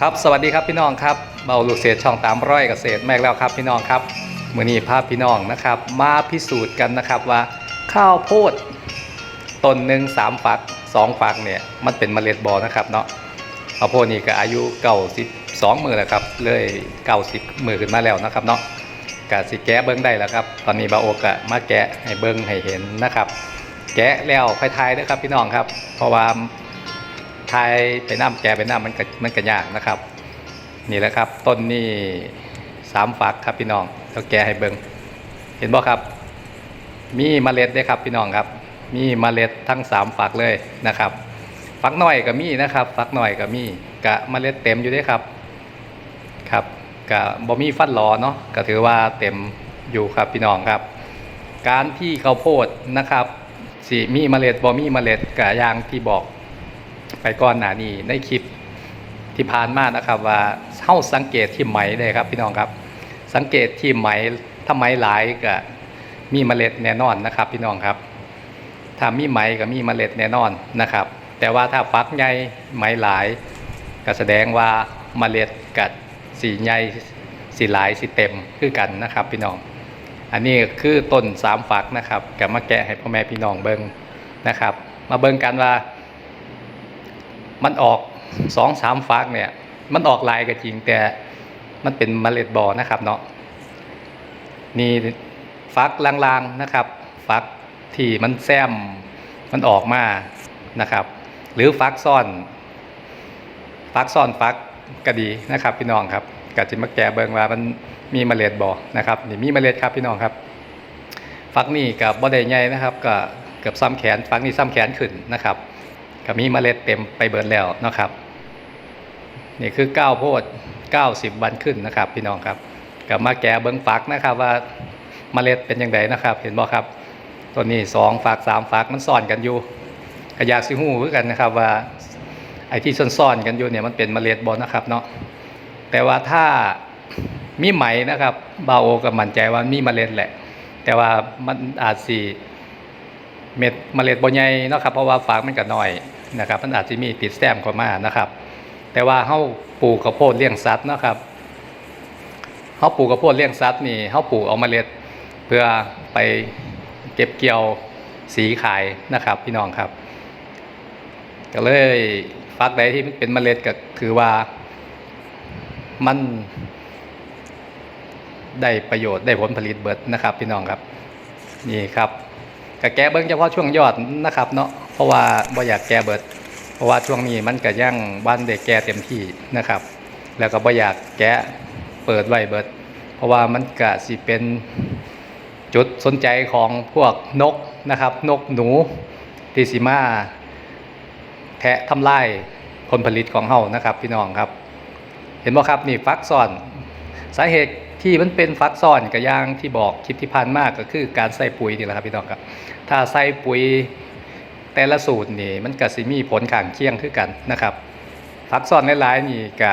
ครับสวัสดีครับพี่น้องครับเบาลูกเศษช่องตามร้อยเกษตรแม่แล้วครับพี่น้องครับมือนี้ภาพพี่น้องนะครับ มาพิสูจน์กันนะครับว่าข้าวโพดต้นหนึ่งสามฝักสองฝักเนี่ยมันเป็นเมล็ดบอนะครับเนาะข้าวโพดนี่ก็อายุเก่าสิบสองมือแล้วครับเลยเก่าสิบมือขึ้นมาแล้วนะครับเนาะกะสิแกะเบิ้งได้แล้วครับ ตอนนี้บาโอกะมาแกะให้เบิ้งให้เห็นนะครับ แกะแล้วค่อยทายด้วยครับพี่น้องครับ เพราะว่า ทายไปน้ำแกไปน้ำมันก็มันก็ยากนะครับ นี่แหละครับ ต้นนี่สามฝักครับพี่น้องเราแกให้เบิงเห็นบ่ครับ มีเมล็ดด้วยครับพี่น้องครับ มีเมล็ดทั้งสามฝักเลยนะครับฝักหน่อยก็มีนะครับฝักหน่อยก็มีกะเมล็ดเต็มอยู่ด้วยครับครับกะบ่มีฟันหลอเนาะก็ถือว่าเต็มอยู่ครับพี่น้องครับ การที่ข้าวโพดนะครับสีมีเมล็ดบ่มีเมล็ดกะยางที่บอก ไปก่อนหน้านี้ในคลิปที่ผ่านมานะครับว่าเข้าสังเกตที่ไหมเลยครับพี่น้องครับ สังเกตที่ไหมถ้าไหมหลายก็มีเมล็ดแน่นอนนะครับ พี่น้องครับถ้ามีไหมก็มีเมล็ดแน่นอนนะครับ แต่ว่าถ้าฟักใหญ่ไหมหลายก็แสดงว่าเมล็ดกับสีใหญ่สีหลายสีเต็มคือกันนะครับพี่น้องอันนี้คือต้นสามฝักนะครับกับมาแกะให้พ่อแม่พี่น้องเบิ้งนะครับ มาเบิ้งกันว่า มันออกสองสามฟักเนี่ย มันออกลายก็จริงแต่มันเป็นเมล็ดบอนะครับเนาะนี่ฟักลางๆนะครับ ฟักที่มันแซมมันออกมานะครับ หรือฟักซ่อนฟักซ่อนฟักก็ดีนะครับ พี่น้องครับกะจิมแกะเบิงว่ามันมีเมล็ดบอนะครับนี่มีเมล็ดครับพี่น้องครับ ฟักนี่กับบ่ได้ใหญ่นะครับก็เกือบซ้ำแขนฟักนี่ซ้ำแขนขึ้นนะครับ ก็มีเมล็ดเต็มไปเบิดแล้วนะครับ นี่คือก้าวโพด90 วันขึ้นนะครับ พี่น้องครับกับมาแกะเบิ้งฟักนะครับว่าเมล็ดเป็นยังไงนะครับ เห็นบ่ครับตัวนี้2ฝัก3ฝักมันซ่อนกันอยู่ก็อยากสิฮู้คือกันนะครับว่าไอ้ที่ซ่อนๆกันอยู่เนี่ยมันเป็นเมล็ดบ่นะครับเนาะแต่ว่าถ้ามีไหมนะครับบาโอก็มั่นใจว่ามีเมล็ดแหละ แต่ว่ามันอาจสิเม็ดเมล็ดบใหญ่เนาะครับเพราะว่าฝากมันก็น้อย นะครับมันอาจจะมีติดแซมเข้ามานะครับ แต่ว่าเฮาปลูกข้าวโพดเลี้ยงสัตว์นะครับเฮาปลูกข้าวโพดเลี้ยงสัตว์นี่เฮาปลูกเอาเมล็ดเพื่อไปเก็บเกี่ยวสีขายนะครับ พี่น้องครับ ก็เลยฟักใดที่เป็นเมล็ดก็คือว่ามันได้ประโยชน์ได้ผลผลิตเบิดนะครับ พี่น้องครับนี่ครับก็แก้เบิ้งเฉพาะช่วงยอดนะครับ เนาะ เพราะว่าบ่อยากแก้เบิด เพราะว่าช่วงนี้มันก็ยังบ้านเด็กแก้เต็มที่นะครับ แล้วก็บ่อยากแก้เปิดไว้เบิด เพราะว่ามันก็สิเป็นจุดสนใจของพวกนกนะครับ นกหนูที่สิมาแทะทำลายผลผลิตของเฮานะครับพี่น้องครับ เห็นบ่ครับนี่ฟักซ้อน สาเหตุที่มันเป็นฟักซ้อนกับยางที่บอกคลิปที่ผ่านมากก็คือการใส่ปุ๋ยนี่แหละครับพี่น้องครับ ถ้าใส่ปุ๋ย แต่ละสูตรนี่มันก็สิมีผลข้างเคียงคือกันนะครับฟักซ้อนหลายๆนี่ก็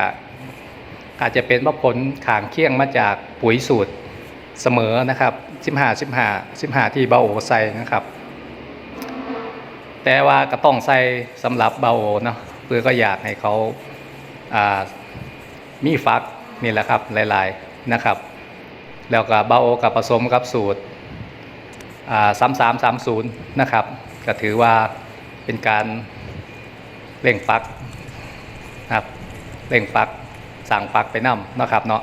อาจจะเป็นว่าผลข้างเคียงมาจากปุ๋ยสูตรเสมอนะครับ15 15 15ที่เบาโอใส่นะครับแต่ว่าก็ต้องใส่สำหรับเบาโอเนาะเพื่อก็อยากให้เขาามีฟักนี่แหละครับหลายๆนะครับ แล้วก็เบาโอกับผสมกับสูตรสามสามสามศูนย์นะครับ ก็ถือว่าเป็นการเร่งฟักนะครับเร่งฟักสั่งฟักไปนำนะครับเนาะ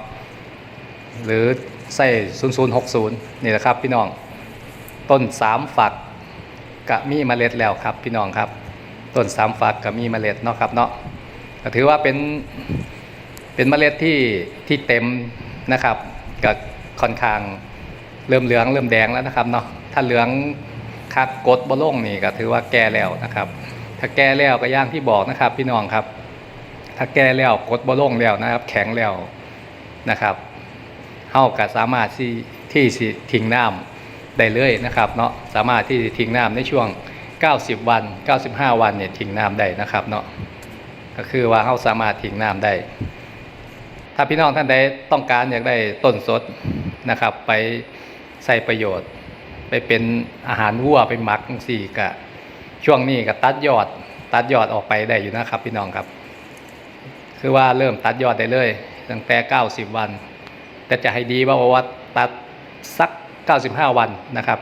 หรือใส่ศูนย์ศูนย์หกศูนย์นี่แหละครับพี่น้องต้นสามฝักกะมีเมล็ดแล้วครับพี่น้องครับ ต้นสามฝักกะมีเมล็ดเนาะครับเนาะก็ถือว่าเป็นเป็นเมล็ดที่ที่เต็มนะครับกับค่อนข้างเริ่มเหลืองเริ่มแดงแล้วนะครับเนาะถ้าเหลือง คักกดบะล่งนี่ก็ถือว่าแก่แล้วนะครับ ถ้าแก่แล้วก็ย่างที่บอกนะครับ พี่น้องครับ ถ้าแก่แล้วกดบะล่งแล้วนะครับ แข็งแล้วนะครับเฮาก็สามารถที่ที่สิทิ้งน้ำได้เลยนะครับเนาะสามารถที่ทิ้งน้ำในช่วง 90 วัน 95 วันเนี่ยทิ้งน้ำได้นะครับเนาะก็คือว่าเขาสามารถทิ้งน้ำได้ ถ้าพี่น้องท่านใดต้องการอยากได้ต้นสดนะครับ ไปใส่ประโยชน์ ไปเป็นอาหารวัวไปหมักสี่กะช่วงนี้ก็ตัดยอด ตัดยอดออกไปได้อยู่นะครับ พี่น้องครับ คือว่าเริ่มตัดยอดได้เลยตั้งแต่90วัน แต่จะให้ดีว่าว่าตัดสัก95วันนะครับ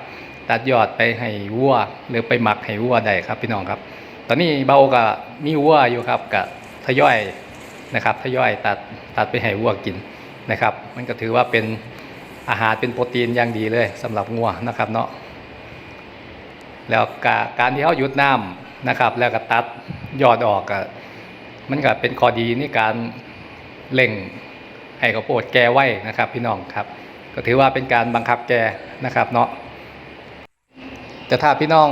ตัดยอดไปให้วัวหรือไปหมักให้วัวได้ครับพี่น้องครับ ตอนนี้เบาก็มีวัวอยู่ครับกับทยอยนะครับทยอยตัดตัดไปให้วัวกินนะครับ มันก็ถือว่าเป็น อาหารเป็นโปรตีนอย่างดีเลยสำหรับงัวนะครับเนาะแล้วกาการที่เขาหยุดน้ำนะครับ แล้วก็ตัดยอดออกก็มันก็เป็นข้อดีในการเล่งให้ข้าวโพดแก่ไว้นะครับ พี่น้องครับ ก็ถือว่าเป็นการบังคับแก่นะครับเนาะแต่ถ้าพี่น้อง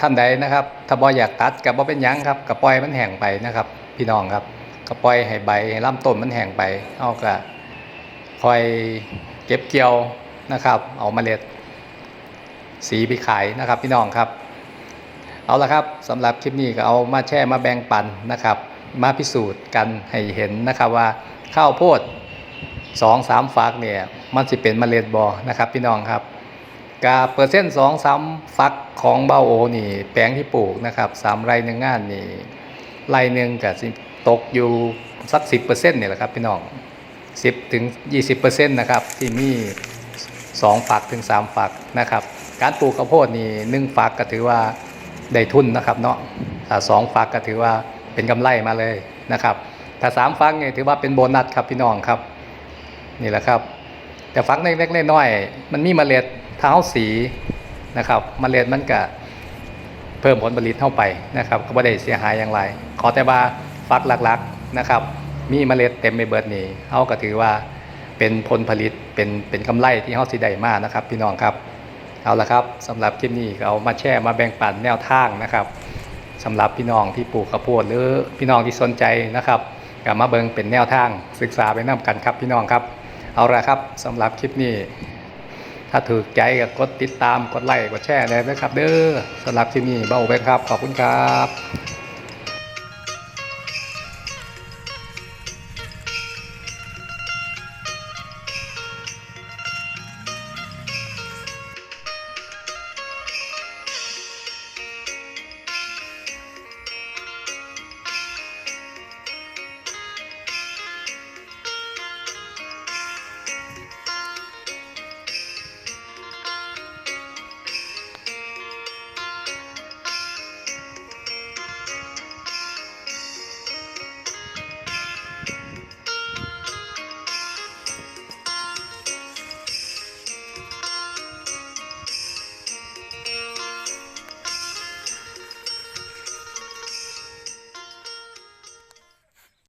ท่านใดนะครับ ถ้าบ่อยากตัดกับบ่เป็นยังครับกับปล่อยมันแห้งไปนะครับ พี่น้องครับก็ปล่อยให้ใบให้ลำต้นมันแห้งไปเอาก็คอย เก็บเกี่ยวนะครับ เอาเมล็ด สีไปขายนะครับ พี่น้องครับ เอาละครับสำหรับคลิปนี้ก็เอามาแช่มาแบ่งปันนะครับ มาพิสูจน์กันให้เห็นนะครับว่าข้าวโพดสองสามฝักเนี่ยมันจะเป็นเมล็ดบอนะครับ พี่น้องครับกาเปอร์เซ็นต์สองสามฝักของเบาโอนี่แปลงที่ปลูกนะครับสามไร่หนึ่งงานนี่ไร่หนึ่งก็ตกอยู่สักสิบเปอร์เซ็นต์เนี่ยแหละครับพี่น้อง สิบถึงยี่สิบเปอร์เซ็นต์นะครับที่มีสองฝักถึงสามฝักนะครับ การปลูกข้าวโพดนี่หนึ่งฝักก็ถือว่าได้ทุนนะครับเนาะถ้าสองฝักก็ถือว่าเป็นกำไรมาเลยนะครับ ถ้าสามฝักเนี่ยถือว่าเป็นโบนัสครับพี่น้องครับนี่แหละครับ แต่ฟักเล็กๆน้อยๆมันมีเมล็ดเท้าสีนะครับเมล็ดมันก็เพิ่มผลผลิตเข้าไปนะครับ ก็ไม่ได้เสียหายอย่างไร ขอแต่ว่าฟักหลักๆนะครับ มีเมล็ดเต็มไปเบิดนี้เขาก็ถือว่าเป็นผลผลิตเป็นเป็นกำไรที่เขาสิได้มากนะครับ พี่น้องครับเอาละครับสำหรับคลิปนี้ก็เอามาแชร์มาแบ่งปันแนวทางนะครับสำหรับพี่น้องที่ปลูกข้าวโพดหรือพี่น้องที่สนใจนะครับก็มาเบิงเป็นแนวทางศึกษาไปนํกันครับพี่น้องครับ เอาละครับสำหรับคลิปนี้ ถ้าถูกใจก็กดติดตามกดไลค์กดแชร์เลยนะครับ เด้อสำหรับคลิปนี้เบ้าไปครับขอบคุณครับ